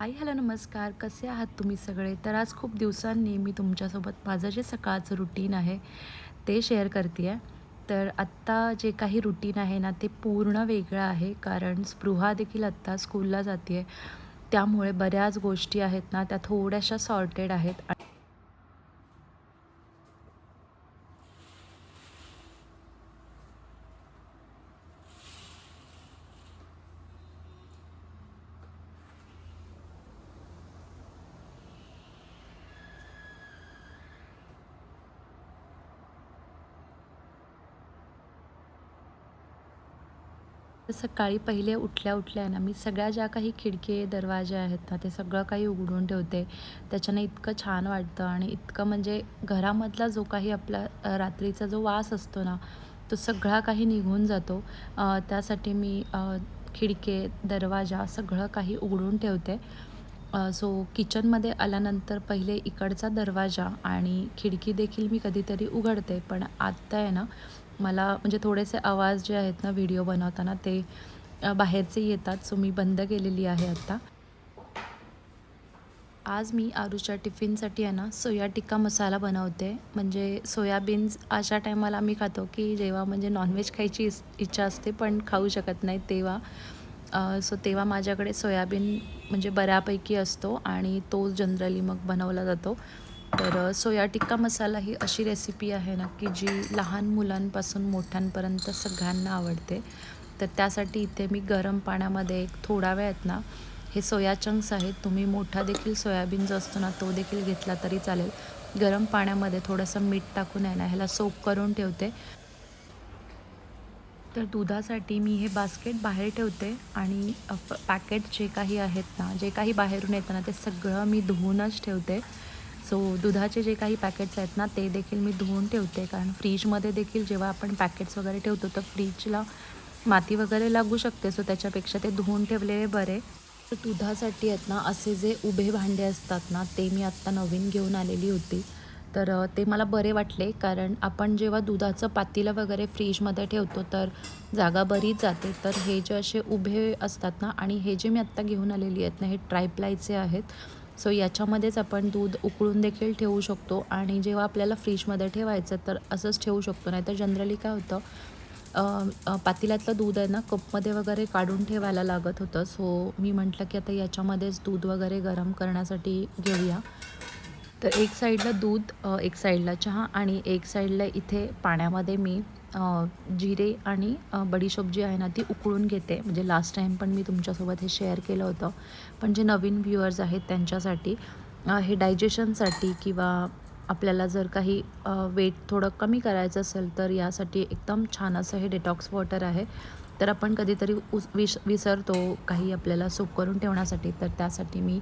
आई hello नमस्कार. कसे आहात तुम्ही सगळे? तर आज खूप दिवसांनी मी तुमच्यासोबत माझं जे सकाळचं रुटीन आहे ते शेअर करते आहे तर आत्ता जे काही रुटीन आहे ना ते पूर्ण वेगळं आहे. कारण स्पृहा देखील आत्ता स्कूलला जाते आहे त्यामुळे बऱ्याच गोष्टी आहेत ना त्या थोड्याशा सॉर्टेड आहेत. सकाळी पहिले उठल्या उठल्या ना मी सगळ्या ज्या काही खिडकी दरवाजे आहेत ना ते सगळं काही उघडून ठेवते. त्याच्याने इतकं छान वाटतं आणि इतकं म्हणजे घरामधला जो काही आपला रात्रीचा जो वास असतो ना तो सगळा काही निघून जातो. त्यासाठी मी खिडके दरवाजा सगळं काही उघडून ठेवते. सो किचनमध्ये आल्यानंतर पहिले इकडचा दरवाजा आणि खिडकी देखील मी कधीतरी उघडते पण आत्ता आहे ना मला म्हणजे थोडेसे आवाज जे आहेत ना व्हिडिओ बनवताना ते बाहेरचे येतात सो मी बंद केलेली आहे आत्ता आज मी आरूच्या टिफिनसाठी आहे ना सोया टिक्का मसाला बनवते. म्हणजे सोयाबीन्स अशा टायमाला आम्ही खातो की जेव्हा म्हणजे नॉनव्हेज खायची इच्छा असते पण खाऊ शकत नाही तेव्हा. सो तेव्हा माझ्याकडे सोयाबीन म्हणजे बऱ्यापैकी असतो आणि तो जनरली मग बनवला जातो. तर सोया टिक्का मसाला ही अशी रेसिपी आहे ना की जी लहान मुलांपासून मोठ्यांपर्यंत सगळ्यांना आवडते. तर त्यासाठी इथे मी गरम पाण्यामध्ये एक थोडा वेळात ना हे सोया चंक्स आहेत तुम्ही मोठा देखील सोयाबीन जो असतो ना तो देखील घेतला तरी चालेल. गरम पाण्यामध्ये थोडंसं मीठ टाकून आहे ना ह्याला सोप करून ठेवते. तर दुधासाठी मी हे बास्केट बाहेर ठेवते आणि पॅकेट जे काही आहेत ना जे काही बाहेरून येतं ना ते सगळं मी धुवूनच ठेवते. सो दुधाचे जे काही पॅकेट्स आहेत ना ते देखील मी धुवून ठेवते. कारण फ्रीजमध्ये देखील जेव्हा आपण पॅकेट्स वगैरे ठेवतो तर फ्रीजला माती वगैरे लागू शकते. सो त्याच्यापेक्षा ते धुवून ठेवलेले बरे. तर दुधासाठी आहेत ना असे जे उभे भांडे असतात ना ते मी आत्ता नवीन घेऊन आलेली होती. तर ते मला बरे वाटले. कारण आपण जेव्हा दुधाचं पातीला वगैरे फ्रीजमध्ये ठेवतो तर जागा बरीच जाते. तर हे जे असे उभे असतात ना आणि हे जे मी आत्ता घेऊन आलेली आहेत ना हे ट्रायप्लायचे आहेत. सो याच्यामध्येच आपण दूध उकळून देखील ठेवू शकतो आणि जेव्हा आपल्याला फ्रीजमध्ये ठेवायचं तर असंच ठेवू शकतो. नाहीतर जनरली काय होतं पातेल्यातलं दूध आहे ना कपमध्ये वगैरे काढून ठेवायला लागत होतं. सो मी म्हटलं की आता याच्यामध्येच दूध वगैरे गरम करण्यासाठी घेऊया. तर एक साईडला दूध एक साईडला चहा आणि एक साईडला इथे पाण्यामध्ये मी जिरे आणि बडीशोप जी आहे ना ती उकळून घेते. म्हणजे लास्ट टाईम पण मी तुमच्यासोबत हे शेअर केलं होतं. पण जे नवीन व्ह्युअर्स आहेत त्यांच्यासाठी हे डायजेशनसाठी किंवा आपल्याला जर काही वेट थोडं कमी करायचं असेल तर यासाठी एकदम छान असं हे डिटॉक्स वॉटर आहे. तर आपण कधीतरी उस विस विसरतो काही आपल्याला सूप करून ठेवण्यासाठी तर त्यासाठी मी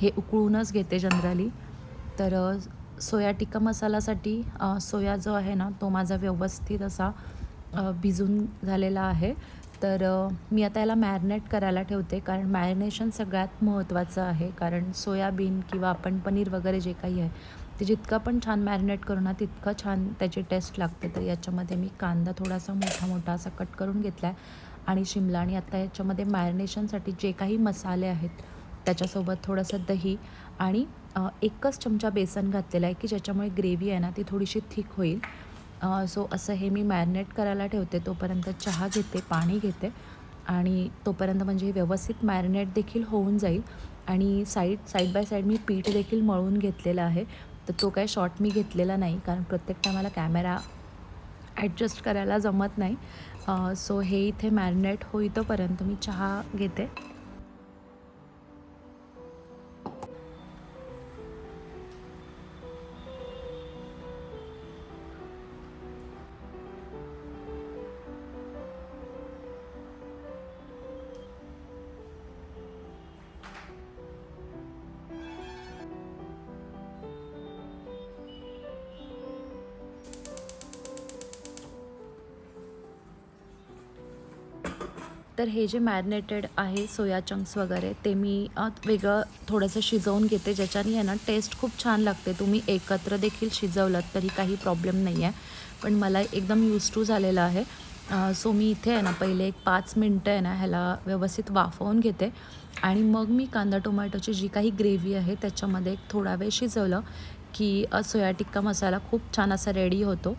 हे उकळूनच घेते जनरली तर सोया टिक्का मसालासाठी सोया जो आहे ना तो माझा व्यवस्थित असा भिजून झालेला आहे. तर मी आता याला मॅरिनेट करायला ठेवते कारण मॅरिनेशन सगळ्यात महत्त्वाचं आहे. कारण सोयाबीन किंवा आपण पनीर वगैरे जे काही आहे ते जितकं पण छान मॅरिनेट करू ना तितकं छान त्याची टेस्ट लागते. तर याच्यामध्ये मी कांदा थोडासा मोठा मोठा असा कट करून घेतला आहे आणि शिमला आणि आता याच्यामध्ये मॅरिनेशनसाठी जे काही मसाले आहेत त्याच्यासोबत थोडंसं दही आणि एकच चमचा बेसन घातलेला आहे की ज्याच्यामुळे ग्रेव्ही आहे ना ती थोडीशी थिक होईल. सो असं हे मी मॅरिनेट करायला ठेवते. तोपर्यंत चहा घेते पाणी घेते आणि तोपर्यंत म्हणजे हे व्यवस्थित मॅरिनेट देखील होऊन जाईल आणि साईड साईड बाय साईड मी पीठ देखील मळून घेतलेला आहे. तर तो काय शॉर्ट मी घेतलेला नाही कारण प्रत्येक टायमाला कॅमेरा ॲडजस्ट करायला जमत नाही. सो हे इथे मॅरिनेट होईतोपर्यंत मी चहा घेते. तर हे जे मॅरिनेटेड आहे सोया चंक्स वगैरे ते मी वेगळं थोडंसं शिजवून घेते ज्याच्याने आहे ना टेस्ट खूप छान लागते. तुम्ही एकत्र देखील शिजवलं तरी काही प्रॉब्लेम नाही आहे पण मला एकदम यूज टू झालेलं आहे. सो मी इथे आहे ना पहिले एक पाच मिनटं आहे ना ह्याला व्यवस्थित वाफवून घेते. आणि मग मी कांदा टोमॅटोची जी काही ग्रेव्ही आहे त्याच्यामध्ये एक थोडा वेळ शिजवलं की सोया टिक्का मसाला खूप छान असा रेडी होतो.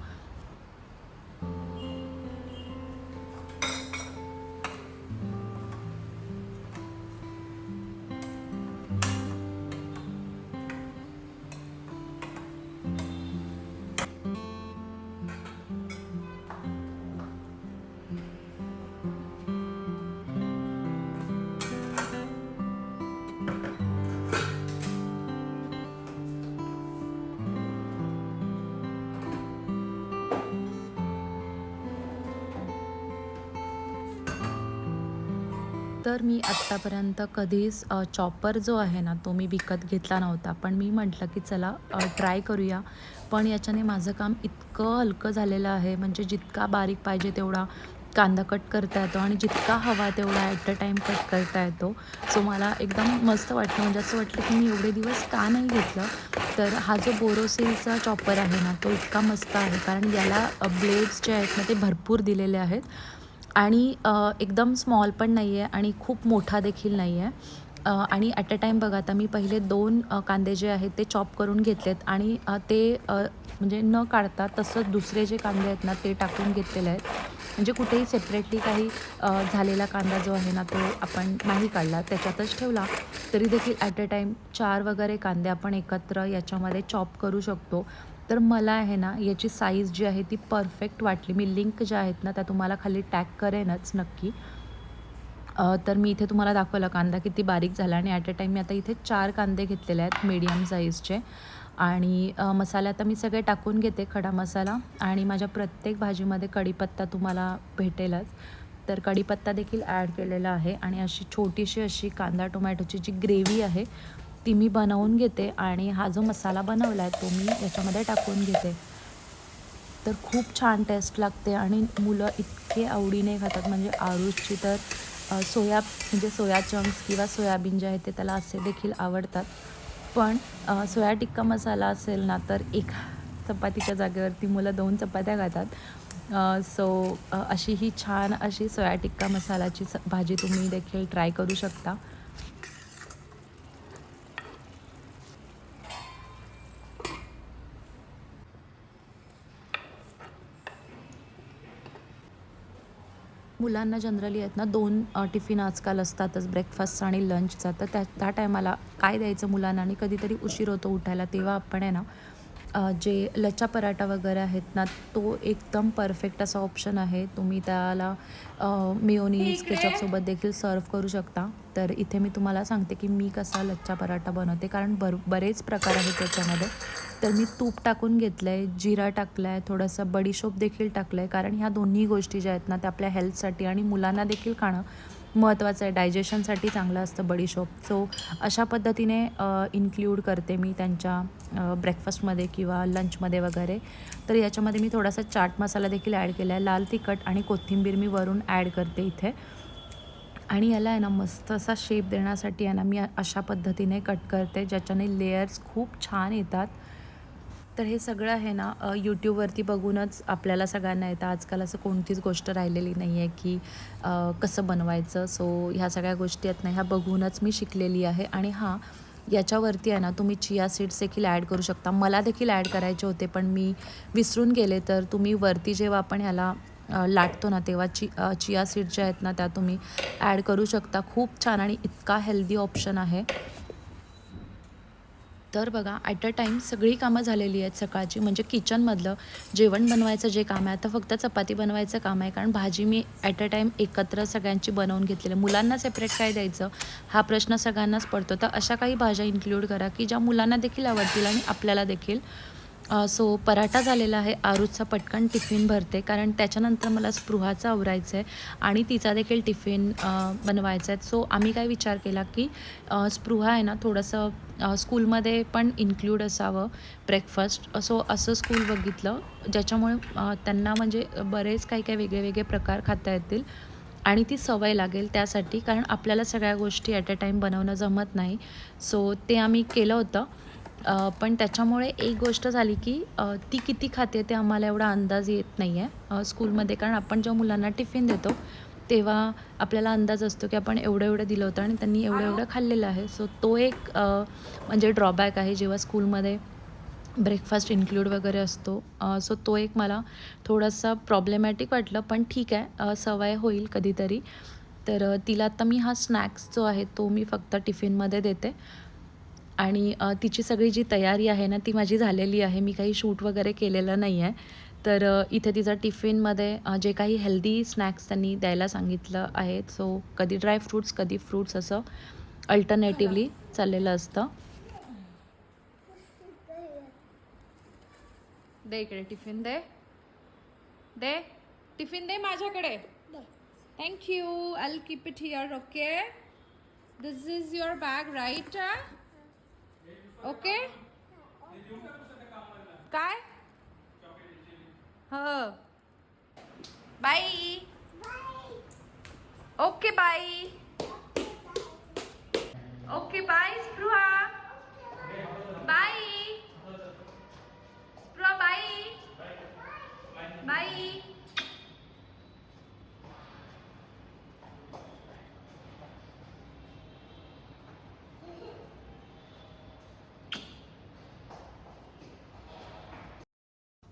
तर मी आत्तापर्यंत कधीच चॉपर जो आहे ना तो मी विकत घेतला नव्हता. पण मी म्हटलं की चला ट्राय करूया. पण याच्याने माझं काम इतकं हलकं झालेलं आहे. म्हणजे जितका बारीक पाहिजे तेवढा कांदा कट करता येतो आणि जितका हवा तेवढा ॲट अ टाईम कट करता येतो. सो मला एकदम मस्त वाटलं. म्हणजे असं वाटलं की मी एवढे दिवस का नाही घेतलं? तर हा जो बोरोसिलचा चॉपर आहे ना तो इतका मस्त आहे. कारण याला ब्लेड्स जे आहेत ना ते भरपूर दिलेले आहेत. आणि एकदम स्मॉल पण नाही आहे आणि खूप मोठा देखील नाही आहे आणि ॲट अ टाईम बघा आता मी पहिले दोन कांदे जे आहेत ते चॉप करून घेतलेत आणि ते म्हणजे न काढता तसंच दुसरे जे कांदे आहेत ना ते टाकून घेतलेले आहेत. म्हणजे कुठेही सेपरेटली काही झालेला कांदा जो आहे ना तो आपण नाही काढला त्याच्यातच ठेवला. तरी देखील ॲट अ टाईम चार वगैरे कांदे आपण एकत्र याच्यामध्ये चॉप करू शकतो. तर मला आहे ना याची साईज जी आहे ती परफेक्ट वाटली. मी लिंक ज्या आहेत ना त्या तुम्हाला खाली टॅग करेनच नक्की. तर मी इथे तुम्हाला दाखवलं कांदा किती बारीक झाला आणि ॲट अ टाईम मी आता इथे चार कांदे घेतलेले आहेत मीडियम साईजचे आणि मसाले आता मी सगळे टाकून घेते खडा मसाला आणि माझ्या प्रत्येक भाजीमध्ये कढीपत्ता तुम्हाला भेटेलच. तर कढीपत्ता देखील ॲड केलेला आहे आणि अशी छोटीशी अशी कांदा टोमॅटोची जी ग्रेव्ही आहे ती मी बनवून घेते आणि हा जो मसाला बनवला आहे तो मी याच्यामध्ये टाकून घेते. तर खूप छान टेस्ट लागते आणि मुलं इतके आवडीने खातात. म्हणजे आळूची तर सोया म्हणजे सोया चंक्स किंवा सोयाबीन जे आहे ते त्याला असे देखील आवडतात. पण सोया टिक्का मसाला असेल ना तर एक चपातीच्या जागेवरती मुलं दोन चपात्या खातात. सो अशी ही छान अशी सोया टिक्का मसालाची स भाजी तुम्ही देखील ट्राय करू शकता. मुलांना जनरली आहेत ना दोन टिफिन आजकाल असतातच ब्रेकफास्टचा आणि लंचचा तर त्या त्या टायमाला काय द्यायचं मुलांना आणि कधीतरी उशीर होतो उठायला. तेव्हा आपण आहे ना जे लच्छा पराठा वगैरे आहेत ना तो एकदम परफेक्ट असा ऑप्शन आहे. तुम्ही त्याला मेयोनीज केचपसोबत देखील सर्व करू शकता. तर इथे मी तुम्हाला सांगते की मी कसा लच्छा पराठा बनवते. कारण बर बरेच प्रकार आहेत त्याच्यामध्ये. तर मी तूप टाकून घेतलं आहे जिरा टाकला आहे थोडंसं बडीशोप देखील टाकलं आहे कारण ह्या दोन्ही गोष्टी ज्या आहेत ना त्या आपल्या हेल्थसाठी आणि मुलांना देखील खाणं महत्त्वाचं आहे. डायजेशनसाठी चांगलं असतं बडीशोप सो अशा पद्धतीने इन्क्ल्यूड करते मी त्यांच्या ब्रेकफास्टमध्ये किंवा लंचमध्ये वगैरे. तर याच्यामध्ये मी थोडासा चाट मसाला देखील ॲड केला आहे लाल तिखट आणि कोथिंबीर मी वरून ॲड करते इथे. आणि याला आहे ना मस्त असा शेप देण्यासाठी आहे ना मी अशा पद्धतीने कट करते ज्याच्याने लेयर्स खूप छान येतात. तर हे सगळं आहे ना यूट्यूबवरती बघूनच आपल्याला सगळ्यांना येतं. आजकाल असं कोणतीच गोष्ट राहिलेली नाही आहे की कसं बनवायचं. सो ह्या सगळ्या गोष्टी आहेत ना ह्या बघूनच मी शिकलेली आहे. आणि हां याच्यावरती आहे ना तुम्ही चिया सीड्स देखील ॲड करू शकता. मला देखील ॲड करायचे होते पण मी विसरून गेले. तर तुम्ही वरती जेव्हा आपण ह्याला लाटतो ना तेव्हा चि चिया सीड ज्या आहेत ना त्या तुम्ही ॲड करू शकता. खूप छान आणि इतका हेल्दी ऑप्शन आहे. तर बघा ॲट अ टाईम सगळी कामं झालेली आहेत सकाळची. म्हणजे किचनमधलं जेवण बनवायचं जे काम आहे आता फक्त चपाती बनवायचं काम आहे कारण भाजी मी ॲट अ टाईम एकत्र सगळ्यांची बनवून घेतलेली. आहे मुलांना सेपरेट काय द्यायचं? हा प्रश्न सगळ्यांनाच पडतो. तर अशा काही भाज्या इन्क्लूड करा की ज्या मुलांना देखील आवडतील आणि आपल्याला देखील सो पराठा झालेला आहे आरूजचा पटकन टिफिन भरते कारण त्याच्यानंतर मला स्पृहाचं आवरायचं आहे आणि तिचा देखील टिफिन बनवायचा आहे सो आम्ही काय विचार केला की स्पृहा आहे ना थोडंसं स्कूलमध्ये पण इन्क्लूड असावं ब्रेकफास्ट. सो असं स्कूल बघितलं ज्याच्यामुळे त्यांना म्हणजे बरेच काही काही वेगळे वेगळे प्रकार खाता येतील आणि ती सवय लागेल त्यासाठी कारण आपल्याला सगळ्या गोष्टी ॲट अ टाईम बनवणं जमत नाही. सो ते आम्ही केलं होतं. पण त्याच्यामुळे एक गोष्ट झाली की ती किती खाते ते आम्हाला एवढा अंदाज येत नाही आहे स्कूलमध्ये. कारण आपण जेव्हा मुलांना टिफिन देतो तेव्हा आपल्याला अंदाज असतो की आपण एवढं एवढं दिलं होतं आणि त्यांनी एवढं एवढं खाल्लेलं आहे. सो तो एक म्हणजे ड्रॉबॅक आहे. जेव्हा स्कूलमध्ये ब्रेकफास्ट इन्क्लूड वगैरे असतो सो तो एक मला थोडासा प्रॉब्लेमॅटिक वाटलं पण ठीक आहे सवय होईल कधीतरी. तर तिला आता मी हा स्नॅक्स जो आहे तो मी फक्त टिफिनमध्ये देते. आणि तिची सगळी जी तयारी आहे ना ती माझी झालेली आहे. मी काही शूट वगैरे केलेलं नाही आहे तर इथे तिचा टिफिनमध्ये जे काही हेल्दी स्नॅक्स त्यांनी द्यायला सांगितलं आहे सो कधी ड्राय फ्रूट्स कधी फ्रूट्स असं अल्टरनेटिव्हली चाललेलं असतं. दे इकडे टिफिन दे. दे. टिफिन दे माझ्याकडे. Thank you I keep it here okay this is your bag right okay? काय? हो. Bye okay bye okay bye Spruha. Bye Spruha bye bye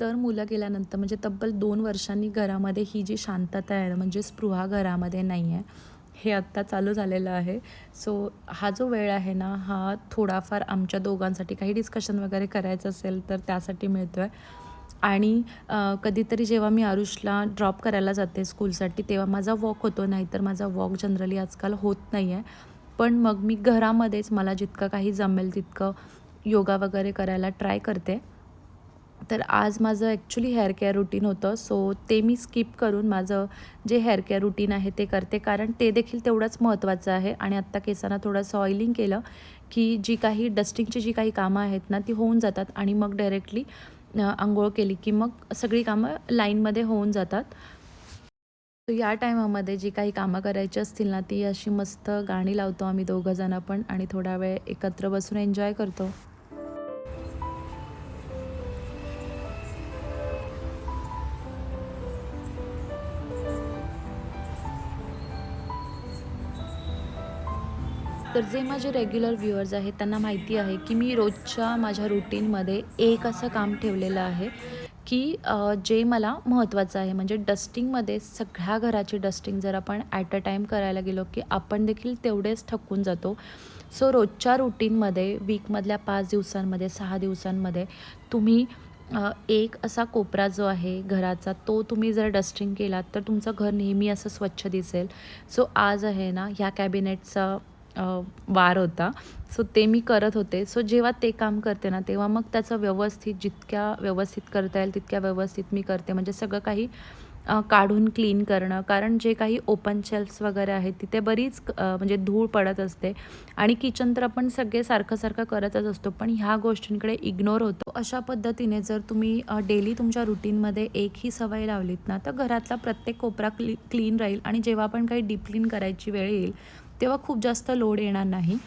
तर मुलं गेल्यानंतर म्हणजे तब्बल दोन वर्षांनी घरामध्ये ही जी शांतता आहे म्हणजे स्पृहा घरामध्ये नाही आहे हे आत्ता चालू झालेलं आहे. सो हा जो वेळ आहे ना हा थोडाफार आमच्या दोघांसाठी काही डिस्कशन वगैरे करायचं असेल तर त्यासाठी मिळतो आहे आणि कधीतरी जेव्हा मी आरुषला ड्रॉप करायला जाते स्कूलसाठी तेव्हा माझा वॉक होतो नाहीतर माझा वॉक जनरली आजकाल होत नाही आहे पण मग मी घरामध्येच मला जितकं काही जमेल तितकं योगा वगैरे करायला ट्राय करते. तर आज माझं ॲक्च्युली हेअर केअर रुटीन होतं. सो ते मी स्किप करून माझं जे हेअर केअर रुटीन आहे ते करते. कारण ते देखील तेवढंच महत्त्वाचं आहे. आणि आत्ता केसांना थोडंसं ऑइलिंग केलं की जी काही डस्टिंगची जी काही कामं आहेत ना ती होऊन जातात. आणि मग डायरेक्टली आंघोळ केली की मग सगळी कामं लाईनमध्ये होऊन जातात. तर या टायमामध्ये जी काही कामं करायची असतील ना ती अशी मस्त गाणी लावतो आम्ही दोघंजणं पण. आणि थोडा वेळ एकत्र बसून एन्जॉय करतो. तर जे माझे रेग्युलर व्ह्युअर्स आहेत त्यांना माहिती आहे की मी रोजच्या माझ्या रुटीनमध्ये एक असं काम ठेवलेलं आहे की जे मला महत्त्वाचं आहे. म्हणजे डस्टिंगमध्ये सगळ्या घराची डस्टिंग जर आपण ॲट अ टाईम करायला गेलो की आपण देखील तेवढेच थकून जातो. सो रोजच्या रुटीनमध्ये वीकमधल्या पाच दिवसांमध्ये सहा दिवसांमध्ये तुम्ही एक असा कोपरा जो आहे घराचा तो तुम्ही जर डस्टिंग केलात तर तुमचं घर नेहमी असं स्वच्छ दिसेल. सो आज आहे ना ह्या कॅबिनेटचा वार होता. सो ते मी करत होते. सो जेव्हा ते काम करते ना तेव्हा मग त्याचं व्यवस्थित जितक्या व्यवस्थित करता येईल तितक्या व्यवस्थित मी करते. म्हणजे सगळं काही काढून क्लीन करणं. कारण जे काही ओपन शेल्फ्स वगैरे आहेत तिथे बरीच म्हणजे धूळ पडत असते. आणि किचन तर आपण सगळे सारखं सारखं करतच असतो. पण ह्या गोष्टींकडे इग्नोर होतो. अशा पद्धतीने जर तुम्ही डेली तुमच्या रुटीनमध्ये एक ही सवय लावलीत ना तर घरातला प्रत्येक कोपरा क्ली क्लीन राहील. आणि जेव्हा पण काही डीप क्लीन करायची वेळ येईल तेव्हा खूप जास्त लोड येणार नाही.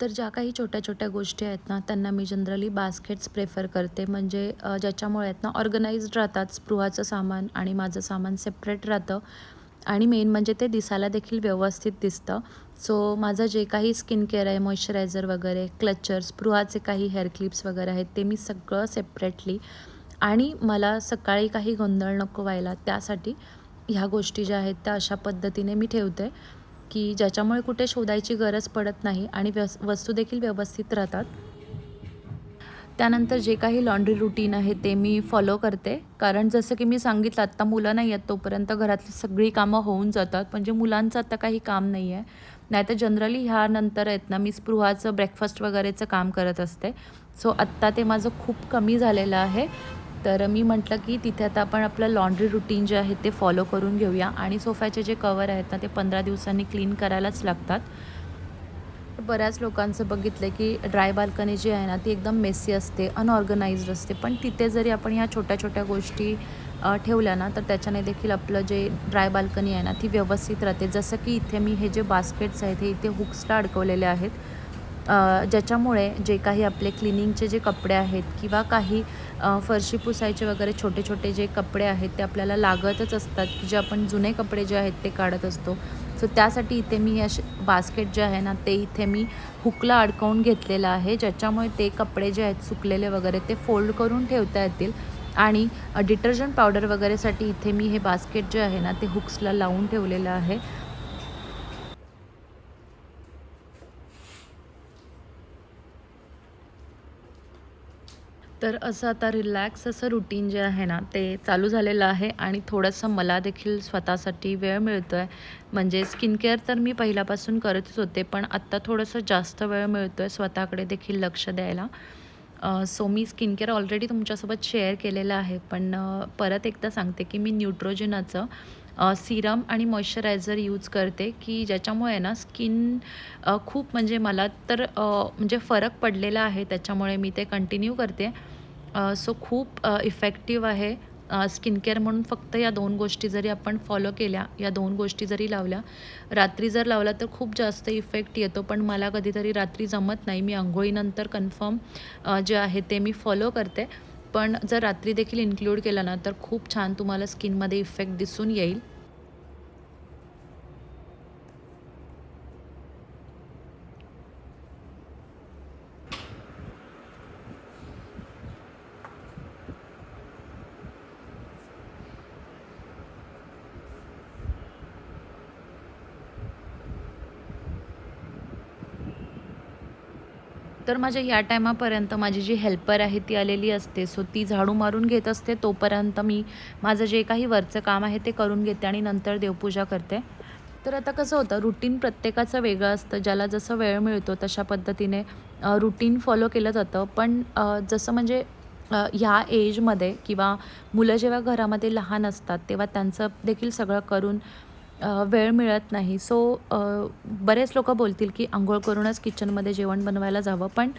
तर ज्या काही छोट्या छोट्या गोष्टी आहेत ना त्यांना मी जनरली बास्केट्स प्रेफर करते. म्हणजे ज्याच्यामुळे आहेत ना ऑर्गनाइज्ड राहतात स्पृहाचं सामान आणि माझं सामान सेपरेट राहतं. आणि मेन म्हणजे ते दिसायला देखील व्यवस्थित दिसतं. सो माझं जे काही स्किन केअर आहे मॉइश्चरायझर वगैरे क्लचर स्पृहाचे काही हेअर क्लिप्स वगैरे आहेत ते मी सगळं सेपरेटली. आणि मला सकाळी काही गोंधळ नको व्हायला त्यासाठी ह्या गोष्टी ज्या आहेत त्या अशा पद्धतीने मी ठेवते. की ज्याच्यामुळे कुठे शोधायची गरज पडत नाही आणि व्यस वस्तू देखील व्यवस्थित राहतात. त्यानंतर जे काही लॉन्ड्री रुटीन आहे ते मी फॉलो करते. कारण जसं की मी सांगितलं आत्ता मुलं नाही आहेत तोपर्यंत घरातली सगळी कामं होऊन जातात. म्हणजे मुलांचं आता काही काम नाही आहे नाहीतर जनरली ह्यानंतर आहेत ना मी स्पृहाचं ब्रेकफास्ट वगैरेचं काम करत असते. सो आत्ता ते माझं खूप कमी झालेलं आहे. तर मी म्हटलं की तिथे आता आपण आपलं लॉन्ड्री रुटीन जे आहे ते फॉलो करून घेऊया. आणि सोफ्याचे जे कवर आहेत ना ते पंधरा दिवसांनी क्लीन करायलाच लागतात. बऱ्याच लोकांचं बघितलं की ड्राय बाल्कनी जी आहे ना ती एकदम मेसी असते अनऑर्गनाइज्ड असते. पण तिथे जरी आपण ह्या छोट्या छोट्या गोष्टी ठेवल्या ना तर त्याच्याने देखील आपलं जे ड्राय बाल्कनी आहे ना ती व्यवस्थित राहते. जसं की इथे मी हे जे बास्केट्स आहेत हे इथे हुक्सला अडकवलेले आहेत. ज्याच्यामुळे जे काही आपले क्लिनिंगचे जे कपडे आहेत किंवा काही फरशी पुसायचे वगैरे छोटे छोटे जे कपडे आहेत ते आपल्याला लागतच असतात की जे आपण जुने कपडे जे आहेत ते काढत असतो. सो त्यासाठी इथे मी असे बास्केट जे आहे ना ते इथे मी हुकला अडकवून घेतलेलं आहे. ज्याच्यामुळे ते कपडे जे आहेत सुकलेले वगैरे ते फोल्ड करून ठेवता येतील. आणि डिटर्जंट पावडर वगैरेसाठी इथे मी हे बास्केट जे आहे ना ते हुक्सला लावून ठेवलेलं आहे. तर असं आता रिलॅक्स असं रुटीन जे आहे ना ते चालू झालेलं आहे आणि थोडंसं मला देखील स्वतःसाठी वेळ मिळतो आहे म्हणजे स्किन केअर तर मी पहिल्यापासून करतच होते पण आत्ता थोडंसं जास्त वेळ मिळतो आहे स्वतःकडे देखील लक्ष द्यायला. सो मी स्किन केअर ऑलरेडी तुमच्यासोबत शेअर केलेलं आहे पण परत एकदा सांगते की मी न्यूट्रोजिनाचं सिरम आणि मॉइश्चरायझर यूज करते की ज्याच्यामुळे ना स्किन खूप म्हणजे मला तर म्हणजे फरक पडलेला आहे. त्याच्यामुळे मी ते कंटिन्यू करते. सो खूप इफेक्टिव्ह आहे स्किन केअर म्हणून फक्त या दोन गोष्टी जरी आपण फॉलो केल्या या दोन गोष्टी जरी लावल्या रात्री जर लावला तर खूप जास्त इफेक्ट येतो. पण मला कधीतरी रात्री जमत नाही. मी आंघोळीनंतर कन्फर्म जे आहे ते मी फॉलो करते. पण जर रात्री देखील इन्क्लूड केलं ना तर खूप छान तुम्हाला स्किनमध्ये इफेक्ट दिसून येईल. तर माझ्या या टायमापर्यंत माझी जी हेल्पर आहे ती आलेली असते. सो ती झाडू मारून घेत असते. तोपर्यंत मी माझं जे काही वरचं काम आहे ते करून घेते आणि नंतर देवपूजा करते. तर आता कसं होतं रुटीन प्रत्येकाचं वेगळं असतं. ज्याला जसं वेळ मिळतो तशा पद्धतीने रुटीन फॉलो केलं जातं. पण जसं म्हणजे ह्या एजमध्ये किंवा मुलं जेव्हा घरामध्ये लहान असतात तेव्हा त्यांचं देखील सगळं करून वेळ मिळत नाही. सो बरेच लोक बोलतील की आंघोळ करूनच किचनमध्ये जेवण बनवायला जावं पण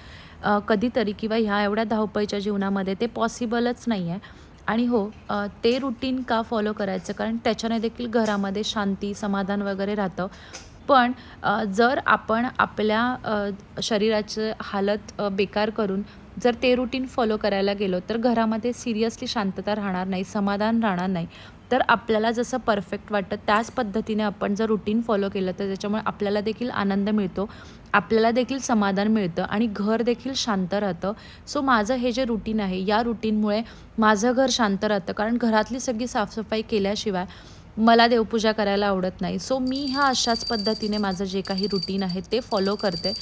कधीतरी किंवा ह्या एवढ्या धावपळीच्या जीवनामध्ये ते पॉसिबलच नाही आहे आणि हो ते रुटीन का फॉलो करायचं? कारण त्याच्याने देखील घरामध्ये शांती समाधान वगैरे राहतं. पण जर आपण आपल्या शरीराचे शरीराचं हालत बेकार करून जर ते रुटीन फॉलो करायला गेलो तर घरामध्ये सिरियसली शांतता राहणार नाही समाधान राहणार नाही. तर आपल्याला जसं परफेक्ट वाटतं त्याच पद्धतीने आपण जर रुटीन फॉलो केलं तर त्याच्यामुळे आपल्याला देखील आनंद मिळतो आपल्याला देखील समाधान मिळतं आणि घर देखील शांत राहतं. सो माझं हे जे रुटीन आहे या रुटीनमुळे माझं घर शांत राहतं. कारण घरातली सगळी साफसफाई केल्याशिवाय मला देवपूजा करायला आवडत नाही. सो मी ह्या अशाच पद्धतीने माझं जे काही रुटीन आहे ते फॉलो करते.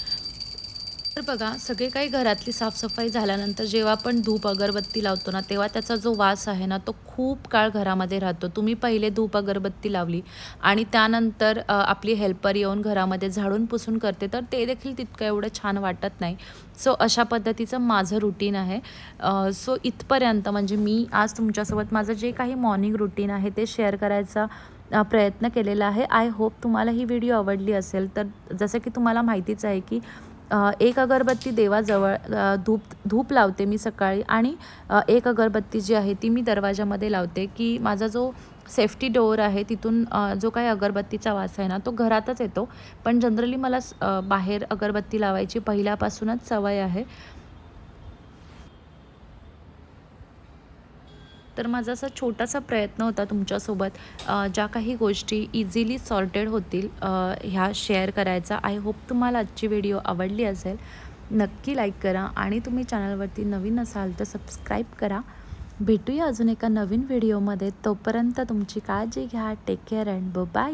तर बघा सगळे काही घरातली साफसफाई झाल्यानंतर जेव्हा आपण धूप अगरबत्ती लावतो ना तेव्हा त्याचा जो वास आहे ना तो खूप काळ घरामध्ये राहतो. तुम्ही पहिले धूप अगरबत्ती लावली आणि त्यानंतर आपली हेल्पर येऊन घरामध्ये झाडून पुसून करते तर ते देखील तितकं एवढं छान वाटत नाही. सो अशा पद्धतीचं माझं रुटीन आहे. सो इथपर्यंत म्हणजे मी आज तुमच्यासोबत माझं जे काही मॉर्निंग रुटीन आहे ते शेअर करायचा प्रयत्न केलेला आहे. आय होप तुम्हाला ही व्हिडिओ आवडली असेल. तर जसं की तुम्हाला माहितीच आहे की एक अगरबत्ती देवाजवळ धूप धूप लावते मी सकाळी आणि एक अगरबत्ती जी आहे ती मी दरवाजामध्ये लावते की माझा जो सेफ्टी डोअर आहे तिथून जो काही अगरबत्तीचा वास आहे ना तो घरातच येतो. पण जनरली मला स- बाहेर अगरबत्ती लावायची पहिल्यापासूनच सवय आहे. तर माझा असा छोटासा प्रयत्न होता तुमच्यासोबत. ज्या काही गोष्टी इझिली सॉर्टेड होतील ह्या शेअर करायचा. आय होप तुम्हाला आजची व्हिडिओ आवडली असेल. नक्की लाईक करा आणि तुम्ही चॅनलवरती नवीन असाल तर सबस्क्राईब करा. भेटूया अजून एका नवीन व्हिडिओमध्ये तोपर्यंत तुमची काळजी घ्या. Take care and bye